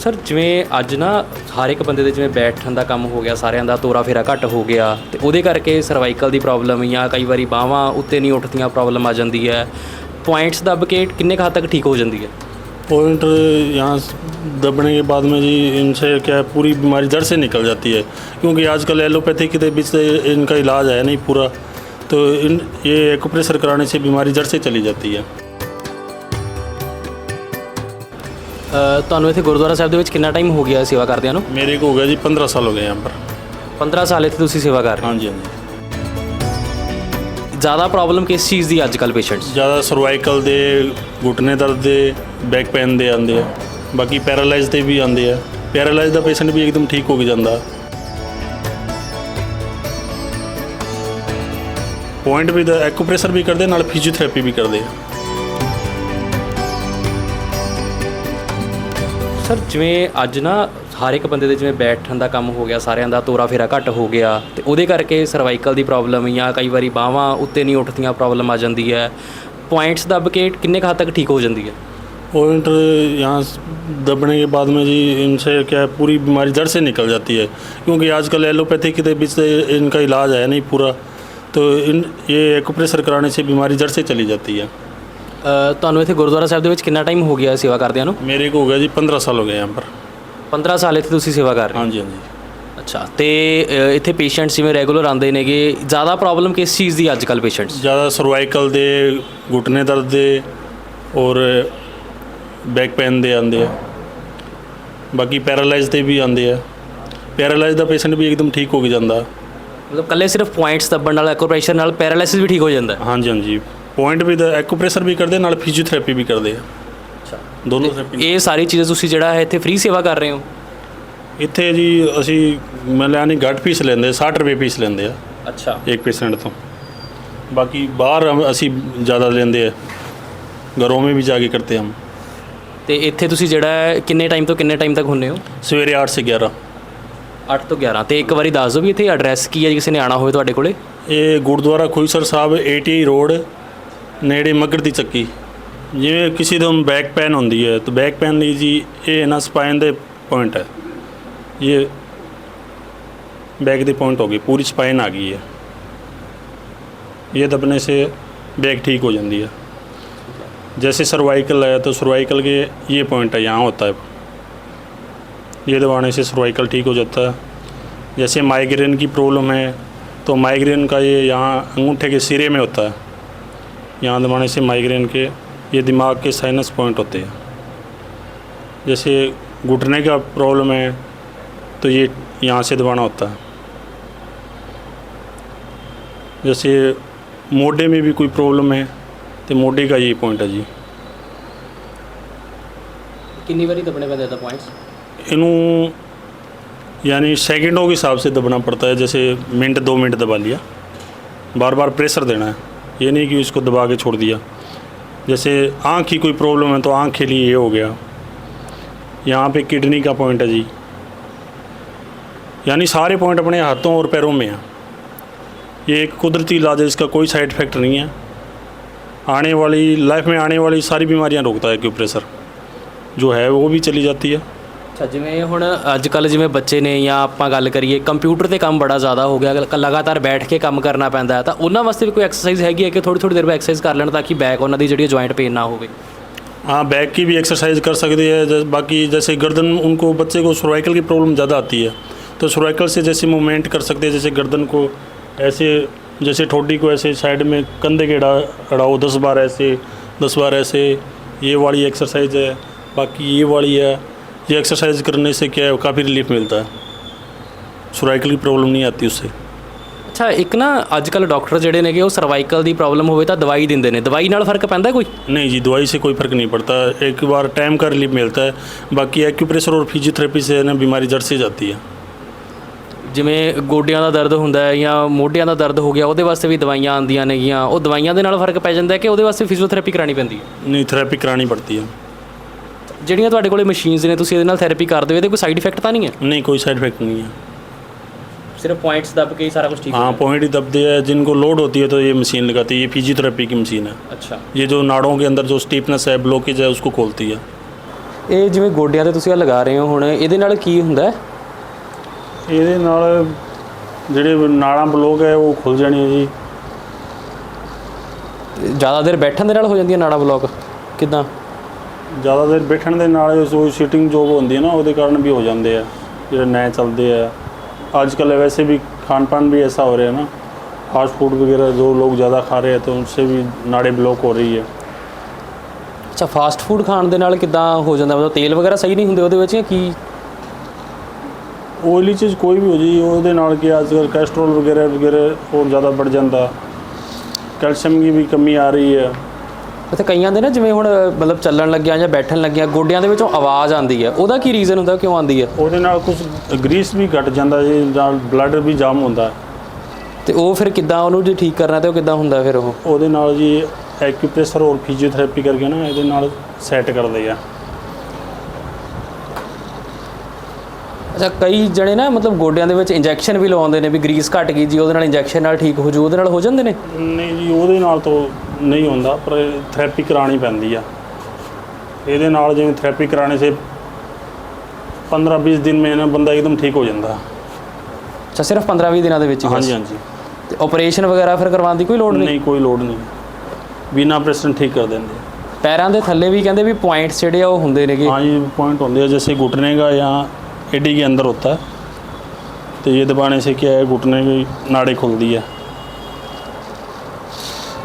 Sir ਜਿਵੇਂ ਅੱਜ ਨਾ ਹਰ ਇੱਕ ਬੰਦੇ ਦੇ ਜਿਵੇਂ ਬੈਠਣ ਦਾ ਕੰਮ ਹੋ ਗਿਆ ਸਾਰਿਆਂ ਦਾ ਤੋਰਾ ਫੇਰਾ ਘੱਟ ਹੋ ਗਿਆ ਤੇ ਉਹਦੇ ਕਰਕੇ ਸਰਵਾਈਕਲ ਦੀ ਪ੍ਰੋਬਲਮ ਜਾਂ ਕਈ ਵਾਰੀ ਬਾਹਾਂ ਉੱਤੇ ਨਹੀਂ ਉੱਠਦੀਆਂ ਪ੍ਰੋਬਲਮ ਆ ਜਾਂਦੀ ਹੈ ਪੁਆਇੰਟਸ ਦੱਬ ਕੇ ਕਿੰਨੇ ਕੁ ਹੱਦ ਤੱਕ ਠੀਕ ਹੋ ਜਾਂਦੀ ਹੈ पॉइंट यहाँ दबने के बाद में जी इनसे क्या है पूरी बीमारी जड़ से निकल जाती है क्योंकि आजकल एलोपैथी के बीच से इनका इलाज है नहीं पूरा तो इन ये एक्यूप्रेशर कराने से बीमारी जड़ से चली जाती है ਤੁਹਾਨੂੰ ਇੱਥੇ ਗੁਰਦੁਆਰਾ ਸਾਹਿਬ ਦੇ ਵਿੱਚ ਕਿੰਨਾ ਟਾਈਮ ਹੋ ਗਿਆ ਸੇਵਾ ਕਰਦਿਆਂ ਨੂੰ? ਮੇਰੇ ਕੋ ਹੋ ਗਿਆ ਜੀ 15 ਸਾਲ ਹੋ ਗਏ ਯਹਾਂ ਪਰ 15 ਸਾਲ ਇੱਥੇ ਤੁਸੀਂ ਸੇਵਾ ਕਰ ਰਹੇ ਹੋ? ਹਾਂਜੀ ਹਾਂਜੀ। ਜ਼ਿਆਦਾ ਪ੍ਰੋਬਲਮ ਕਿਸ ਚੀਜ਼ ਦੀ ਅੱਜ ਕੱਲ੍ਹ ਪੇਸ਼ੈਂਟਸ ਜ਼ਿਆਦਾ ਸਰਵਾਈਕਲ ਦੇ ਘੁਟਨੇ ਦਰਦ ਦੇ ਬੈਕ ਪੇਨ ਦੇ ਆਉਂਦੇ ਆ। ਬਾਕੀ ਪੈਰਾਲਾਈਜ਼ ਤੇ ਵੀ ਆਉਂਦੇ ਆ। ਪੈਰਾਲਾਈਜ਼ ਦਾ ਪੇਸ਼ੈਂਟ ਵੀ ਇੱਕਦਮ ਠੀਕ ਹੋ ਕੇ ਜਾਂਦਾ। ਪੁਆਇੰਟ ਵੀ ਦਾ ਐਕੂਪ੍ਰੈਸ਼ਰ ਵੀ ਕਰਦੇ ਨਾਲ ਫਿਜ਼ੀਓਥੈਰੇਪੀ ਵੀ ਕਰਦੇ ਆ। ਸਰ ਜਿਵੇਂ ਅੱਜ ਨਾ ਹਰ ਇੱਕ ਬੰਦੇ ਦੇ ਜਿਵੇਂ ਬੈਠਣ ਦਾ ਕੰਮ ਹੋ ਗਿਆ ਸਾਰਿਆਂ ਦਾ ਤੋਰਾ ਫੇਰਾ ਘੱਟ ਹੋ ਗਿਆ ਤੇ ਉਹਦੇ ਕਰਕੇ ਸਰਵਾਈਕਲ ਦੀ ਪ੍ਰੋਬਲਮ ਜਾਂ ਕਈ ਵਾਰੀ ਬਾਹਾਂ ਉੱਤੇ ਨਹੀਂ ਉੱਠਦੀਆਂ ਪ੍ਰੋਬਲਮ ਆ ਜਾਂਦੀ ਹੈ ਪੁਆਇੰਟਸ ਦੱਬ ਕੇ ਕਿੰਨੇ ਕੁ ਹੱਦ ਤੱਕ ਠੀਕ ਹੋ ਜਾਂਦੀ ਹੈ पॉइंट यहाँ दबने के बाद में जी इनसे क्या है पूरी बीमारी जड़ से निकल जाती है क्योंकि आजकल एलोपैथी के बीच से इनका इलाज है नहीं पूरा तो इन ये एक्यूप्रेशर कराने से बीमारी जड़ से चली जाती है ਤੁਹਾਨੂੰ ਇੱਥੇ ਗੁਰਦੁਆਰਾ ਸਾਹਿਬ ਦੇ ਵਿੱਚ ਕਿੰਨਾ ਟਾਈਮ ਹੋ ਗਿਆ ਸੇਵਾ ਕਰਦਿਆਂ ਨੂੰ? ਮੇਰੇ ਕੋ ਹੋ ਗਿਆ ਜੀ 15 ਸਾਲ ਹੋ ਗਏ ਯਹਾਂ ਪਰ 15 ਸਾਲ ਇੱਥੇ ਤੁਸੀਂ ਸੇਵਾ ਕਰ ਰਹੇ ਹਾਂਜੀ ਹਾਂਜੀ। ਅੱਛਾ ਤੇ ਇੱਥੇ ਪੇਸ਼ੈਂਟਸ ਜਿਵੇਂ ਰੈਗੂਲਰ ਆਉਂਦੇ ਨੇਗੇ ਜ਼ਿਆਦਾ ਪ੍ਰੋਬਲਮ ਕਿਸ ਚੀਜ਼ ਦੀ ਅੱਜ ਕੱਲ੍ਹ ਪੇਸ਼ੈਂਟਸ ਜ਼ਿਆਦਾ ਸਰਵਾਈਕਲ ਦੇ ਘੁਟਨੇ ਦਰਦ ਦੇ ਔਰ ਬੈਕ ਪੇਨ ਦੇ ਆਉਂਦੇ ਆ। ਬਾਕੀ ਪੈਰਾਲਾਈਜ਼ 'ਤੇ ਵੀ ਆਉਂਦੇ ਆ। ਪੈਰਾਲਾਈਜ਼ ਦਾ ਪੇਸ਼ੈਂਟ ਵੀ ਇੱਕਦਮ ਠੀਕ ਹੋ ਕੇ ਜਾਂਦਾ। ਮਤਲਬ ਕੱਲੇ ਸਿਰਫ ਪੁਆਇੰਟਸ ਦੱਬਣ ਨਾਲ ਐਕੋਪ੍ਰੈਸ਼ਰ ਨਾਲ ਪੈਰਾਲਾਈਸਿਸ ਵੀ ਠੀਕ ਹੋ ਜਾਂਦਾ। ਹਾਂਜੀ ਹਾਂਜੀ। ਪੁਆਇੰਟ ਵੀ ਦਾ ਐਕੂਪ੍ਰੈਸ਼ਰ ਵੀ ਕਰਦੇ ਨਾਲ ਫਿਜ਼ੀਓਥੈਰੇਪੀ ਵੀ ਕਰਦੇ ਆ। ਅੱਛਾ। ਦੋਨੋਂ ਥੈਰੇਪੀ ਇਹ ਸਾਰੀ ਚੀਜ਼ਾਂ ਤੁਸੀਂ ਜਿਹੜਾ ਹੈ ਇੱਥੇ ਫ੍ਰੀ ਸੇਵਾ ਕਰ ਰਹੇ ਹੋ? ਇੱਥੇ ਜੀ ਅਸੀਂ ਮੈਂ ਲਿਆ ਨਹੀਂ ਗੱਟ ਪੀਸ ਲੈਂਦੇ 60 ਰੁਪਏ ਪੀਸ ਲੈਂਦੇ ਆ। ਅੱਛਾ। ਇੱਕ ਪੇਸ਼ੈਂਟ ਤੋਂ। ਬਾਕੀ ਬਾਹਰ ਅਸੀਂ ਜ਼ਿਆਦਾ ਲੈਂਦੇ ਆ। ਘਰੋਂ ਵੀ ਜਾ ਕੇ ਕਰਦੇ ਹਾਂ ਤੇ ਇੱਥੇ ਤੁਸੀਂ ਜਿਹੜਾ ਹੈ ਕਿੰਨੇ ਟਾਈਮ ਤੋਂ ਕਿੰਨੇ ਟਾਈਮ ਤੱਕ ਹੁੰਨੇ ਹੋ? ਸਵੇਰੇ 8 ਸੇ 11 8 ਤੋਂ 11 ਤੇ ਇੱਕ ਵਾਰੀ ਦੱਸ ਦਿਓ ਵੀ ਇੱਥੇ ਐਡਰੈਸ ਕੀ ਹੈ ਜੇ ਕਿਸੇ ਨੇ ਆਣਾ ਹੋਵੇ ਤੁਹਾਡੇ ਕੋਲੇ। ਇਹ ਗੁਰਦੁਆਰਾ ਖੁਈਸਰ ਸਾਹਿਬ 80 ਰੋਡ ਨੇੜੇ ਮੱਗਰ ਦੀ ਚੱਕੀ ਜਿਵੇਂ ਕਿਸੇ ਨੂੰ ਬੈਕ ਪੈਨ ਹੁੰਦੀ ਹੈ ਤਾਂ ਬੈਕ ਪੈਨ ਲਈ ਜੀ ਇਹ ਨਾ ਸਪਾਈਨ ਦੇ ਪੁਆਇੰਟ ਹੈ ਇਹ बैक ਦੀ पॉइंट होगी पूरी स्पाइन आ गई है ये दबने से बैक ठीक हो जाती है जैसे सर्वाइकल है तो सर्वाइकल के ये पॉइंट है यहाँ होता है ये दबाने से सर्वाइकल ठीक हो जाता है जैसे माइग्रेन की प्रॉब्लम है तो माइग्रेन का ये यहाँ अंगूठे के सिरे में होता है यहाँ दबाने से माइग्रेन के ये दिमाग के साइनस पॉइंट होते हैं जैसे घुटने का प्रॉब्लम है तो ये यहाँ से दबाना होता है जैसे मोढे में भी कोई प्रॉब्लम है तो मोढे का ये पॉइंट है जी ਕਿੰਨੀ ਵਾਰੀ ਦੱਬਣੇ ਪੈਂਦੇ ਤਾਂ ਪੁਆਇੰਟਸ इनू यानी सेकंडों के हिसाब से दबना पड़ता है जैसे मिनट दो मिनट दबा लिया बार बार प्रेशर देना है ये नहीं कि इसको दबा के छोड़ दिया। जैसे आँख की कोई प्रॉब्लम है तो आँख के लिए ये हो गया। यहाँ पे किडनी का पॉइंट है जी। यानी सारे पॉइंट अपने हाथों और पैरों में हैं। ये एक कुदरती इलाज है, इसका कोई साइड इफ़ेक्ट नहीं है। आने वाली लाइफ में आने वाली सारी बीमारियाँ रोकता है एक्यूप्रेशर जो है वो भी चली जाती है। ਅੱਛਾ ਜਿਵੇਂ ਹੁਣ ਅੱਜ ਕੱਲ ਜਿਵੇਂ ਬੱਚੇ ਨੇ ਜਾਂ ਆਪਾਂ ਗੱਲ ਕਰੀਏ ਕੰਪਿਊਟਰ ਤੇ ਕੰਮ ਬੜਾ ਜ਼ਿਆਦਾ ਹੋ ਗਿਆ ਲ- ਲਗਾਤਾਰ ਬੈਠ ਕੇ ਕੰਮ ਕਰਨਾ ਪੈਂਦਾ ਹੈ ਤਾਂ ਉਹਨਾਂ ਵਾਸਤੇ ਵੀ ਕੋਈ ਐਕਸਰਸਾਈਜ਼ ਹੈਗੀ ਹੈ ਕਿ ਥੋੜੀ ਥੋੜੀ ਦੇਰ ਬਾਅਦ ਐਕਸਰਸਾਈਜ਼ ਕਰ ਲੈਣ ਤਾਂ ਕਿ ਬੈਕ ਉਹਨਾਂ ਦੀ ਜਿਹੜੀ ਜੁਆਇੰਟ ਪੇਨ ਨਾ ਹੋਵੇ हाँ बैक की भी एक्सरसाइज कर सकते हैं जैसे बाकी जैसे गर्दन उनको बच्चे को सर्वाइकल की प्रॉब्लम ज़्यादा आती है तो सर्वाइकल से जैसे मूवमेंट कर सकते हैं जैसे गर्दन को ऐसे जैसे ठोडी को ऐसे साइड में कंधे के अड़ा अड़ाओ दस बार ऐसे दस बार ऐसे ये वाली एक्सरसाइज है बाकी ये वाली है ये एक्सरसाइज करने से क्या है काफ़ी रिलीफ मिलता है सर्वाइकल की प्रॉब्लम नहीं आती उससे ਅੱਛਾ ਇੱਕ ਨਾ ਅੱਜ ਕੱਲ ਡਾਕਟਰ ਜਿਹੜੇ ਨੇਗੇ ਉਹ ਸਰਵਾਈਕਲ ਦੀ ਪ੍ਰੋਬਲਮ ਹੋਵੇ ਤਾਂ ਦਵਾਈ ਦਿੰਦੇ ਨੇ ਦਵਾਈ ਨਾਲ ਫਰਕ ਪੈਂਦਾ ਕੋਈ नहीं जी दवाई से कोई फ़र्क नहीं पड़ता एक बार टाइम का रिलीफ मिलता है बाकी एक्यूप्रेशर और फिजियोथेरेपी से है ना बीमारी जड़ से जाती है ਜਿਵੇਂ ਗੋਡਿਆਂ ਦਾ ਦਰਦ ਹੁੰਦਾ ਹੈ ਜਾਂ ਮੋਢਿਆਂ ਦਾ ਦਰਦ ਹੋ ਗਿਆ ਉਹਦੇ ਵਾਸਤੇ ਵੀ ਦਵਾਈਆਂ ਆਉਂਦੀਆਂ ਨੇਗੀਆਂ ਉਹ ਦਵਾਈਆਂ ਦੇ ਨਾਲ ਫਰਕ ਪੈ ਜਾਂਦਾ ਹੈ ਕਿ ਉਹਦੇ ਵਾਸਤੇ ਫਿਜ਼ੀਓਥੈਰੇਪੀ ਕਰਾਣੀ ਪੈਂਦੀ ਹੈ नहीं थेरेपी करानी पड़ती है ਜਿਹੜੀਆਂ ਤੁਹਾਡੇ ਕੋਲੇ ਮਸ਼ੀਨਸ ਨੇ ਤੁਸੀਂ ਇਹਦੇ ਨਾਲ ਥੈਰੇਪੀ ਕਰਦੇ ਹੋ ਇਹਦੇ ਕੋਈ ਸਾਈਡ ਇਫੈਕਟ ਤਾਂ ਨਹੀਂ ਹੈ नहीं कोई साइड इफेक्ट नहीं है ਸਿਰਫ ਪੁਆਇੰਟਸ ਦੱਬ ਕੇ ਹੀ ਸਾਰਾ ਕੁਝ ਠੀਕ हाँ पॉइंट ही दबते हैं जिनको लोड होती है तो ये मशीन लगाती है ये फिजियोथेरेपी की मशीन है ਅੱਛਾ ये जो नाड़ों के अंदर जो स्टीफनेस है ब्लॉकेज है उसको खोलती है ਇਹ ਜਿਵੇਂ ਗੋਡਿਆਂ ਤੇ ਤੁਸੀਂ ਆ ਲਗਾ ਰਹੇ ਹੋ ਹੁਣ ਇਹਦੇ ਨਾਲ ਕੀ ਹੁੰਦਾ ਹੈ ਇਹਦੇ ਨਾਲ ਜਿਹੜੇ ਨਾੜਾਂ ਬਲੋਕ ਹੈ ਉਹ ਖੁੱਲ ਜਾਣੀ ਹੈ ਜੀ ਜ਼ਿਆਦਾ ਦੇਰ ਬੈਠਣ ਦੇ ਨਾਲ ਹੋ ਜਾਂਦੀ ਹੈ ਨਾੜਾ ਬਲੌਕ ਕਿਦਾਂ ਜ਼ਿਆਦਾ ਦੇਰ ਬੈਠਣ ਦੇ ਨਾਲ ਜੋ ਸੀਟਿੰਗ ਜੋਬ ਹੁੰਦੀ ਹੈ ਨਾ ਉਹਦੇ ਕਾਰਨ ਵੀ ਹੋ ਜਾਂਦੇ ਆ ਜਿਹੜੇ ਨਏ ਚੱਲਦੇ ਆ ਅੱਜ ਕੱਲ੍ਹ वैसे भी खान पान भी ऐसा हो रहा है ना फास्ट फूड वगैरह जो लोग ज़्यादा खा रहे हैं तो उनसे भी नाड़ें ब्लॉक हो रही है ਅੱਛਾ ਫਾਸਟ ਫੂਡ ਖਾਣ ਦੇ ਨਾਲ ਕਿਦਾਂ ਹੋ ਜਾਂਦਾ ਮਤਲਬ ਤੇਲ ਵਗੈਰਾ ਸਹੀ ਨਹੀਂ ਹੁੰਦੇ ਉਹਦੇ ਵਿੱਚ ਜਾਂ ਕੀ ਓਇਲੀ ਚੀਜ਼ ਕੋਈ ਵੀ ਹੋ ਜੀ ਉਹਦੇ ਨਾਲ ਕੀ ਅੱਜ ਕੱਲ੍ਹ ਕੋਲੇਸਟ੍ਰੋਲ ਵਗੈਰਾ ਵਗੈਰਾ ਹੋਰ ਜ਼ਿਆਦਾ ਵੱਧ ਜਾਂਦਾ ਕੈਲਸ਼ੀਅਮ ਦੀ ਵੀ ਕਮੀ ਆ ਰਹੀ ਹੈ ਇੱਥੇ ਕਈਆਂ ਦੇ ਨਾ ਜਿਵੇਂ ਹੁਣ ਮਤਲਬ ਚੱਲਣ ਲੱਗਿਆ ਜਾਂ ਬੈਠਣ ਲੱਗਿਆ ਗੋਡਿਆਂ ਦੇ ਵਿੱਚੋਂ ਆਵਾਜ਼ ਆਉਂਦੀ ਹੈ। ਉਹਦਾ ਕੀ ਰੀਜ਼ਨ ਹੁੰਦਾ ਕਿਉਂ ਆਉਂਦੀ ਹੈ? ਉਹਦੇ ਨਾਲ ਕੁਝ ਗਰੀਸ ਵੀ ਘਟ ਜਾਂਦਾ ਜੀ ਨਾਲ ਬਲੱਡ ਵੀ ਜਾਮ ਹੁੰਦਾ। ਹੈ। ਤੇ ਉਹ ਫਿਰ ਕਿੱਦਾਂ ਉਹਨੂੰ ਜੇ ਠੀਕ ਕਰਨਾ ਤੇ ਉਹ ਕਿੱਦਾਂ ਹੁੰਦਾ ਫਿਰ ਉਹ? ਉਹਦੇ ਨਾਲ ਜੀ ਐਕਿਊਪ੍ਰੈਸ਼ਰ ਔਰ ਫਿਜ਼ੀਓਥੈਰੇਪੀ ਕਰਕੇ ਨਾ ਇਹਦੇ ਨਾਲ ਸੈੱਟ ਕਰਦੇ ਆ। ਅੱਛਾ ਕਈ ਜਣੇ ਨਾ ਮਤਲਬ ਗੋਡਿਆਂ ਦੇ ਵਿੱਚ ਇੰਜੈਕਸ਼ਨ ਵੀ ਲਵਾਉਂਦੇ ਨੇ ਵੀ ਗਰੀਸ ਘਟ ਗਈ ਜੀ ਉਹਦੇ ਨਾਲ ਇੰਜੈਕਸ਼ਨ ਨਾਲ ਠੀਕ ਹੋ ਜੂ ਉਹਦੇ ਨਾਲ ਹੋ ਜਾਂਦੇ ਨੇ? ਨਹੀਂ ਜੀ ਉਹਦੇ ਨਾਲ ਤਾਂ ਨਹੀਂ ਹੁੰਦਾ ਪਰ ਥੈਰੇਪੀ ਕਰਾਣੀ ਪੈਂਦੀ ਆ ਇਹਦੇ ਨਾਲ ਜਿਵੇਂ ਥੈਰੇਪੀ ਕਰਾਣੇ ਸੇ 15-20 ਦਿਨ में ना ਬੰਦਾ ਇੱਕਦਮ ਠੀਕ ਹੋ ਜਾਂਦਾ ਅੱਛਾ ਸਿਰਫ 15-20 ਦਿਨਾਂ ਦੇ ਵਿੱਚ ਹੀ ਬਸ ਹਾਂਜੀ ਹਾਂਜੀ ਤੇ ਆਪਰੇਸ਼ਨ ਵਗੈਰਾ ਫਿਰ ਕਰਵਾਉਣ ਦੀ ਕੋਈ ਲੋੜ ਨਹੀਂ ਨਹੀਂ ਕੋਈ ਲੋੜ ਨਹੀਂ ਬਿਨਾ ਆਪਰੇਸ਼ਨ ਠੀਕ ਕਰ ਦਿੰਦੇ ਪੈਰਾਂ ਦੇ ਥੱਲੇ ਵੀ ਕਹਿੰਦੇ ਵੀ ਪੁਆਇੰਟਸ ਜਿਹੜੇ ਆ ਉਹ ਹੁੰਦੇ ਨੇਗੇ हाँ ये पॉइंट होते हैं जैसे घुटने का यहाँ एडी के अंदर होता है तो ये दबाने से क्या है घुटने की नाड़ी खुलती है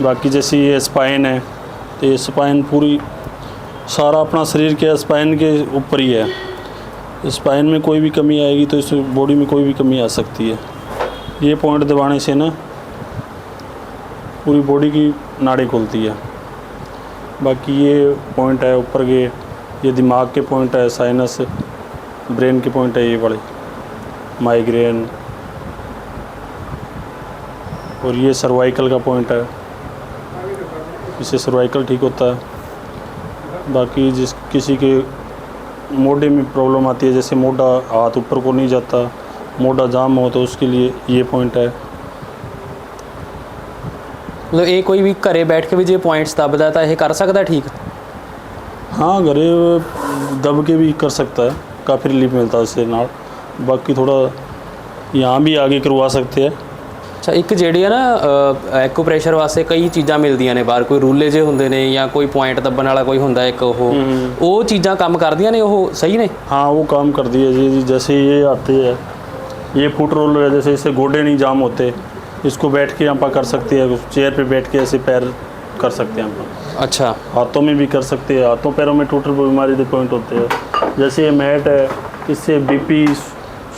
बाकी जैसे ये स्पाइन है तो ये स्पाइन पूरी, सारा अपना शरीर के स्पाइन के ऊपर ही है। स्पाइन में कोई भी कमी आएगी तो इस बॉडी में कोई भी कमी आ सकती है। ये पॉइंट दबाने से ना, पूरी बॉडी की नाड़ी खुलती है। बाकी ये पॉइंट है ऊपर के, ये दिमाग के पॉइंट है साइनस ब्रेन के पॉइंट है ये बड़े माइग्रेन और ये सर्वाइकल का पॉइंट है। इससे सर्वाइकल ठीक होता है बाकी जिस किसी के मोढे में प्रॉब्लम आती है जैसे मोढा हाथ ऊपर को नहीं जाता मोढा जाम हो तो उसके लिए ये पॉइंट है ਮਤਲਬ ਇਹ ਕੋਈ ਵੀ ਘਰੇ ਬੈਠ ਕੇ ਵੀ ਜੇ ਪੁਆਇੰਟਸ ਦੱਬਦਾ ਤਾਂ ਇਹ ਕਰ ਸਕਦਾ ਠੀਕ हाँ घरे दब के भी कर सकता है काफ़ी रिलीफ मिलता है इससे नाल बाकी थोड़ा यहाँ भी आगे करवा सकते हैं ਅੱਛਾ ਇੱਕ ਜਿਹੜੀ ਆ ਨਾ ਐਕੂਪ੍ਰੈਸ਼ਰ ਵਾਸਤੇ ਕਈ ਚੀਜ਼ਾਂ ਮਿਲਦੀਆਂ ਨੇ ਬਾਹਰ ਕੋਈ ਰੂਲੇ ਜੇ ਹੁੰਦੇ ਨੇ ਜਾਂ ਕੋਈ ਪੁਆਇੰਟ ਦੱਬਣ ਵਾਲਾ ਕੋਈ ਹੁੰਦਾ ਇੱਕ ਉਹ ਉਹ ਚੀਜ਼ਾਂ ਕੰਮ ਕਰਦੀਆਂ ਨੇ ਉਹ ਸਹੀ ਨੇ हाँ वो काम कर दिए जी जी, जैसे ये आते हैं ये फुट रोलर है जैसे इससे गोडे नहीं जाम होते इसको बैठ के यहाँ पर कर सकते हैं चेयर पे बैठ के ऐसे पैर कर सकते हैं हम ਅੱਛਾ हाथों में भी कर सकते हैं हाथों पैरों में टोटल बीमारी के पॉइंट होते हैं जैसे ये मैट है इससे बीपी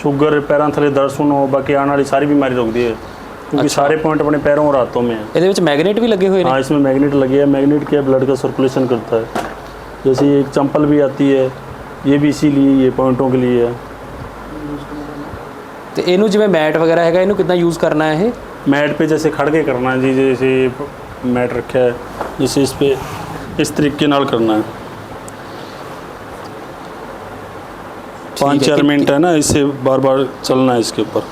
शुगर पैरों थले दर्द सुनो बाकी आने वाली सारी बीमारी रोक दी है क्योंकि अच्छा। सारे पॉइंट अपने पैरों और हाथों में है ਇਹਦੇ ਵਿੱਚ ਮੈਗਨੇਟ ਵੀ ਲੱਗੇ ਹੋਏ ਨੇ हाँ इसमें मैग्नेट लगे हैं मैग्नेट क्या ब्लड का सर्कुलेशन करता है जैसे ये एक चंपल भी आती है ये भी इसीलिए ये पॉइंटों के लिए है ਤੇ ਇਹਨੂੰ ਜਿਵੇਂ ਮੈਟ ਵਗੈਰਾ ਹੈਗਾ ਇਹਨੂੰ ਕਿੱਦਾਂ ਯੂਜ਼ ਕਰਨਾ ਹੈ ਇਹ मैट पे जैसे खड़ के करना है जी जैसे ये मैट रखा है जैसे इस पे इस तरीके नाल करना है पाँच है, चार कि- मिनट है ना इससे बार बार चलना है इसके ऊपर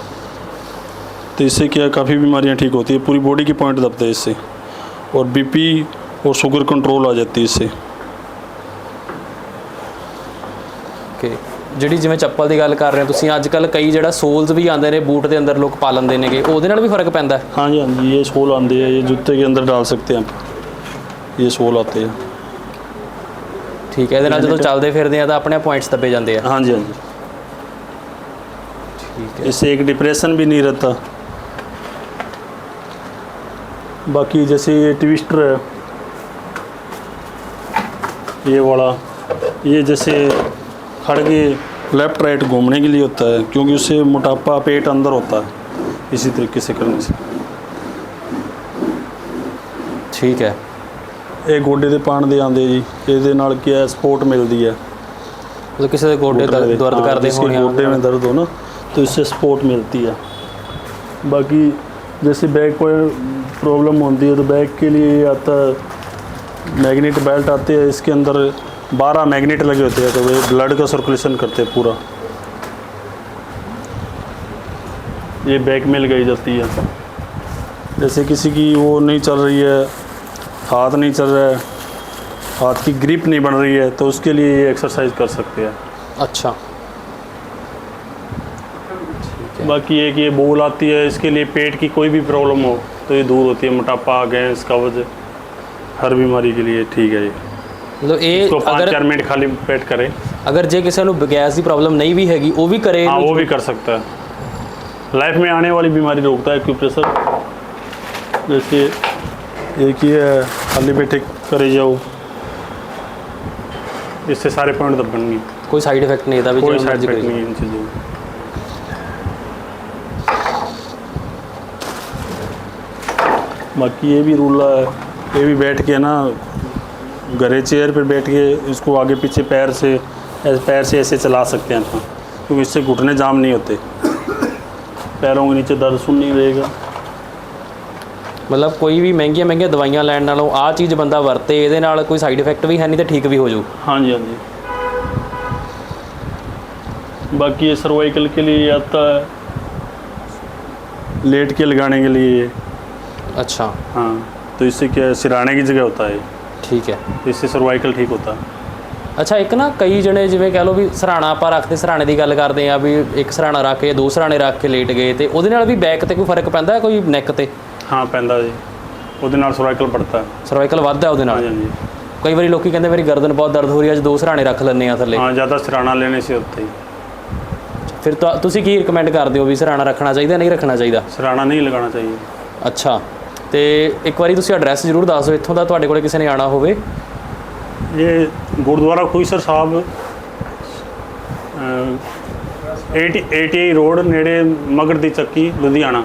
तो इससे क्या काफ़ी बीमारियां ठीक होती है पूरी बॉडी के पॉइंट दबते हैं इससे और बीपी और शुगर कंट्रोल आ जाती है इससे ਓਕੇ ਜਿਹੜੀ ਜਿਵੇਂ ਚੱਪਲ ਦੀ ਗੱਲ ਕਰ ਰਹੇ ਹੋ ਤੁਸੀਂ ਅੱਜ ਕੱਲ ਕਈ ਜਿਹੜਾ ਸੋਲਸ ਵੀ ਆਉਂਦੇ ਨੇ ਬੂਟ ਦੇ ਅੰਦਰ ਲੋਕ ਪਾ ਲੈਂਦੇ ਨੇਗੇ ਉਹਦੇ ਨਾਲ ਵੀ ਫਰਕ ਪੈਂਦਾ ਹੈ? हाँ जी हाँ जी ये सोल आते हैं ये जूते के अंदर डाल सकते हैं आप ये सोल आते हैं ਠੀਕ ਹੈ ਇਹਦੇ ਨਾਲ ਜਦੋਂ ਚੱਲਦੇ ਫਿਰਦੇ ਆ ਤਾਂ ਆਪਣੇ ਪੁਆਇੰਟਸ ਦੱਬੇ ਜਾਂਦੇ ਆ हाँ जी हाँ जी ਠੀਕ ਹੈ इससे एक डिप्रेशन भी नहीं रहता बाकी जैसे ये ट्विस्टर है ये वाला ये जैसे खड़ के लेफ्ट राइट घूमने के लिए होता है क्योंकि उससे मोटापा पेट अंदर होता है इसी तरीके से करने से ਠੀਕ ਹੈ ਇਹ ਗੋਡੇ ਦੇ ਪਾਣ ਦੇ ਆਂਦੇ ਜੀ ਇਹਦੇ ਨਾਲ ਕੀ ਹੈ ਸਪੋਰਟ ਮਿਲਦੀ ਹੈ ਮਤਲਬ ਕਿਸੇ ਦੇ ਗੋਡੇ घुटने ਦਰਦ में- ਦਰਦ हाँ, ਕਰਦੇ जिसके ਹੋਣੇ गोडे में दर्द हो ना तो इससे सपोर्ट मिलती है बाकी जैसे बैक पर प्रॉब्लम होती है तो बैक के लिए ये आता है मैग्नेट बेल्ट आते हैं, इसके अंदर बारह मैग्नेट लगे होते हैं तो वे ब्लड का सर्कुलेशन करते हैं पूरा। ये बैक में लगाई जाती है। जैसे किसी की वो नहीं चल रही है, हाथ नहीं चल रहा है, हाथ की ग्रिप नहीं बन रही है तो उसके लिए ये एक्सरसाइज कर सकते हैं। ਅੱਛਾ बाकी एक ये बोल आती है इसके लिए पेट की कोई भी प्रॉब्लम हो तो ये दूर होती है मोटापा गैस कब्ज हर बीमारी के लिए ठीक है ये ਮਤਲਬ ਇਹ इसको पाँच ਅਗਰ चार मिनट खाली पेट करें ਅਗਰ ਜੇ ਕਿਸੇ ਨੂੰ ਗੈਸ ਦੀ ਪ੍ਰੋਬਲਮ ਨਹੀਂ ਵੀ ਹੈਗੀ ਉਹ ਵੀ ਕਰੇ हाँ ਇਹਨੂੰ? वो भी कर सकता है लाइफ में आने वाली बीमारी रोकता है एक्यूप्रेशर जैसे एक ही है खाली बैठे करे जाओ इससे सारे पॉइंट दबेंगे ਕੋਈ ਸਾਈਡ ਇਫੈਕਟ ਨਹੀਂ ਇਹਦਾ ਵੀ कोई ਜਿਹੜਾ साइड ਮਰਜ਼ੀ इफेक्ट ਕਰੇ नहीं है इन चीज़ों बाकी ये भी रूल है ये भी बैठ के ना घरे चेयर पर बैठ के इसको आगे पीछे पैर से ऐसे पैर से ऐसे चला सकते हैं अपना क्योंकि इससे घुटने जाम नहीं होते पैरों के नीचे दर्द सुन नहीं रहेगा ਮਤਲਬ ਕੋਈ ਵੀ ਮਹਿੰਗੀਆਂ ਮਹਿੰਗੀਆਂ ਦਵਾਈਆਂ ਲੈਣ ਨਾਲੋਂ ਆਹ ਚੀਜ਼ ਬੰਦਾ ਵਰਤੇ ਇਹਦੇ ਨਾਲ ਕੋਈ ਸਾਈਡ ਇਫੈਕਟ ਵੀ ਹੈ ਨਹੀਂ ਤੇ ਠੀਕ ਵੀ ਹੋ ਜਾਊ हाँ जी हाँ जी बाकी ये सर्वाइकल के लिए आता है लेट के लगाने के लिए अच्छा हाँ तो इससे क्या है, की जगह होता है ਠੀਕ ਹੈ। इससे सर्वाइकल ठीक होता ਅੱਛਾ ਇੱਕ ਨਾ ਕਈ ਜਣੇ ਜਿਵੇਂ ਕਹਿ ਲਓ ਵੀ ਸਰਾਣਾ ਆਪਾਂ ਰੱਖਦੇ ਸਰਾਣੇ ਦੀ ਗੱਲ ਕਰਦੇ ਆ ਵੀ ਇੱਕ ਸਰਾਣਾ ਰੱਖ ਕੇ ਦੋ ਸਰਾਣੇ ਰੱਖ ਕੇ ਲੇਟ ਗਏ ਤੇ ਉਹਦੇ ਨਾਲ ਵੀ ਬੈਕ ਤੇ ਕੋਈ ਫ਼ਰਕ ਪੈਂਦਾ ਕੋਈ ਨੈਕ ਤੇ? हाँ पैदा जी ਉਹਦੇ ਨਾਲ ਸਰਵਾਈਕਲ है ਸਰਵਾਈਕਲ ਵੱਧਦਾ ਉਹਦੇ ਨਾਲ? ਹਾਂਜੀ ਕਈ ਵਾਰੀ ਲੋਕੀ ਕਹਿੰਦੇ ਮੇਰੀ ਗਰਦਨ ਬਹੁਤ ਦਰਦ ਹੋ ਰਹੀ ਹੈ ਅੱਜ ਦੋ ਸਰਾਣੇ ਰੱਖ ਲੈਂਦੇ ਆ ਥੱਲੇ। हाँ ज़्यादा सिरहाना लेने से होता है ਫਿਰ ਤੁਹਾ- ਤੁਸੀਂ ਕੀ ਰეკਮੈਂਡ ਕਰਦੇ ਹੋ ਵੀ ਸਰਾਣਾ ਰੱਖਣਾ ਚਾਹੀਦਾ ਨਹੀਂ ਰੱਖਣਾ नहीं लगाना चाहिए ਅੱਛਾ। ਤੇ ਇੱਕ ਵਾਰੀ ਤੁਸੀਂ ਐਡਰੈਸ ਜ਼ਰੂਰ ਦੱਸ ਦਿਓ, ਇੱਥੋਂ ਦਾ ਤੁਹਾਡੇ ਕੋਲੇ ਕਿਸੇ ਨੇ ਆਣਾ ਹੋਵੇ। ਇਹ ਗੁਰਦੁਆਰਾ ਖੁਈਸਰ ਸਾਹਿਬ 80 88 ਰੋਡ ਨੇੜੇ ਮਗਰ ਦੀ ਚੱਕੀ, ਲੁਧਿਆਣਾ।